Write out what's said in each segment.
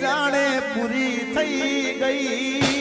જાણે પૂરી થઈ ગઈ.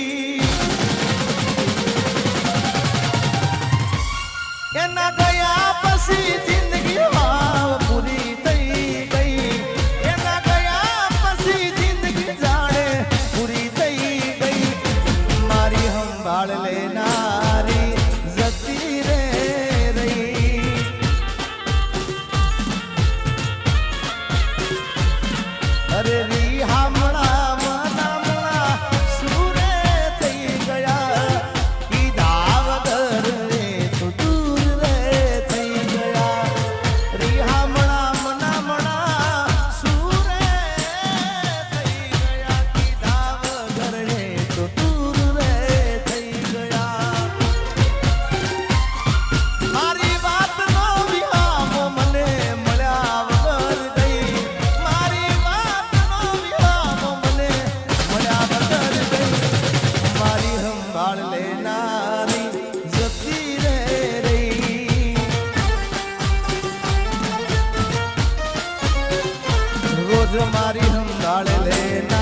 ಕೊಂಡಾಳಲೇನಾ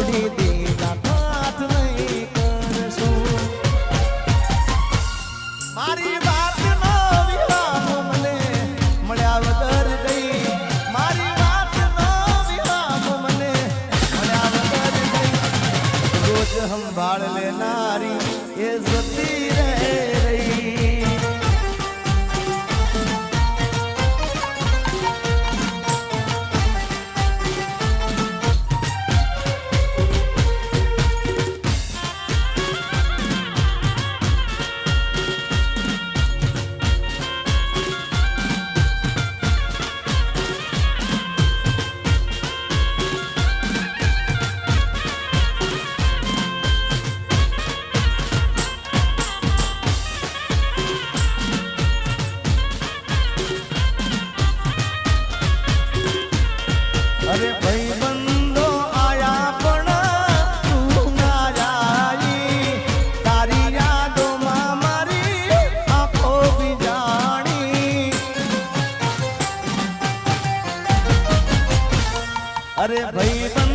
છોડી દીધા હાથ નહીં કરશો એ જતી રહે અરે ભાઈ